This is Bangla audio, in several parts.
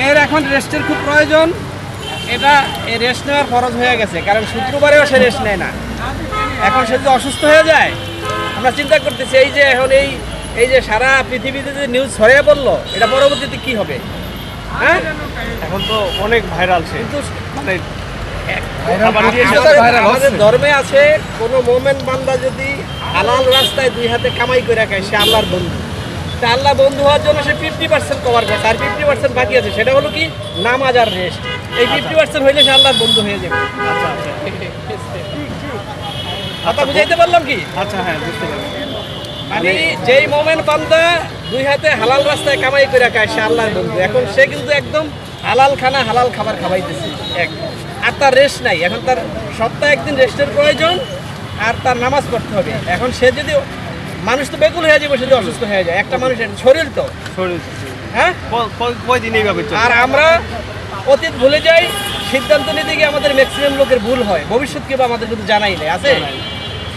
এর এখন রেস্টের খুব প্রয়োজন। এটা রেস্ট নেওয়ার ফরজ হয়ে গেছে কারণ শুক্রবারেও সে রেস্ট নেয় না। এখন সে যদি অসুস্থ হয়ে যায় আমরা চিন্তা করতেছি এই যে এখন এই এই যে সারা পৃথিবীতে যে নিউজ ছড়িয়ে পড়ল এটা পরবর্তীতে কি হবে? হ্যাঁ? এখন তো অনেক ভাইরাল সে। কিন্তু মানে আমাদের- ধর্মে আছে কোনো মোমেন বান্দা যদি হালাল রাস্তায় দুই হাতে কামাই করে রাখে সে আল্লাহর বন্ধু। তা আল্লাহ বন্ধু হওয়ার জন্য সে ফিফটি পার্সেন্ট কভার করে আর ফিফটি পার্সেন্ট বাকি আছে। সেটা হলো কি? নামাজ আর রেস্ট এই ফিফটি পার্সেন্ট হইলে সে আল্লাহর বন্ধু হয়ে যাবে। আচ্ছা আচ্ছা। কথা বুঝাইতে পারলাম কি? আচ্ছা হ্যাঁ বুঝতে পারছি মানে যেই মোমেন বান্দা দুই হাতে হালাল রাস্তায় কামাই করে খায় সে আল্লাহর বন্ধু। এখন সে কিন্তু একদম হালাল খানা হালাল খাবার খাওয়াইতেছে। এক। আর তার রেস্ট নাই। এখন তার সপ্তাহে একদিন রেস্টের প্রয়োজন আর তার নামাজ পড়তে হবে। এখন সে যদি মানুষ তো বেকুল হয়ে যাবে সে অসুস্থ হয়ে যায়। একটা মানুষের শরীর তো। শরীর হ্যাঁ? কয়দিন এইভাবে আর আমরা অতীত ভুলে যাই সিদ্ধান্ত নিতে গিয়ে আমাদের ম্যাক্সিমাম লোকের ভুল হয়। ভবিষ্যৎ কি বা আমাদের কিন্তু জানাই নেই আছে?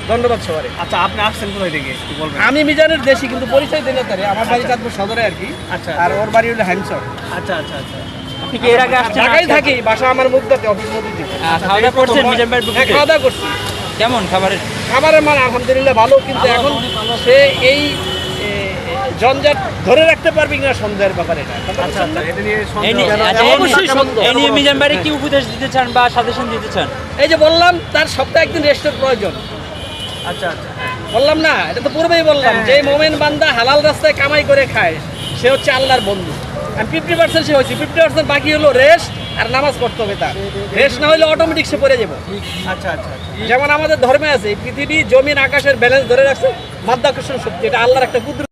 ধন্যবাদ সবারে আচ্ছা আপনি আসছেন কোথায় থেকে? বলবেন। আমি মিজানের দেশি কিন্তু পরিচয় দিলে তারে। আমার বাড়ি চাঁদপুর সদরে আর কি। আচ্ছা। আর ওর বাড়ি হলো হ্যামসর আচ্ছা আচ্ছা আচ্ছা। আপনি কি এর আগে আসছেন? ঢাকায় থাকি বাসা আমার মুগ্ধাতে অফিস মধ্যে আহ, খাওয়া দাওয়া করছেন মিজান ভাইয়ের হ্যাঁ খাওয়া দাওয়া করছি। কেমন খাবারের খাবারের মান আলহামদুলিল্লাহ ভালো কিন্তু এখন সে এই জঞ্জাট ধরে রাখতে পারবি কিনা সন্দেহের ব্যাপারে আচ্ছা আচ্ছা আচ্ছা, মিজান কি উপদেশ দিতে চান বা সাজেশন দিতে চান? এই যে বললাম তার সপ্তাহে একদিন রেস্টের প্রয়োজন। আচ্ছা আচ্ছা হ্যাঁ। বললাম না এটা তো পূর্বেই বললাম যে মোমেন বান্দা হালাল রাস্তায় কামাই করে খায় সে হচ্ছে আল্লাহর বন্ধু। ফিফটি পার্সেন্ট সে হয়েছে ফিফটি পার্সেন্ট বাকি হলো রেস্ট আর নামাজ পড়তে হবে তার। রেস্ট না হলে অটোমেটিক সে পড়ে যাবে। আচ্ছা আচ্ছা আচ্ছা। যেমন আমাদের ধর্মে আছে পৃথিবী জমিন আকাশের ব্যালেন্স ধরে রাখছে মাধ্যাকর্ষণ শক্তি এটা আল্লাহর একটা কুদরত।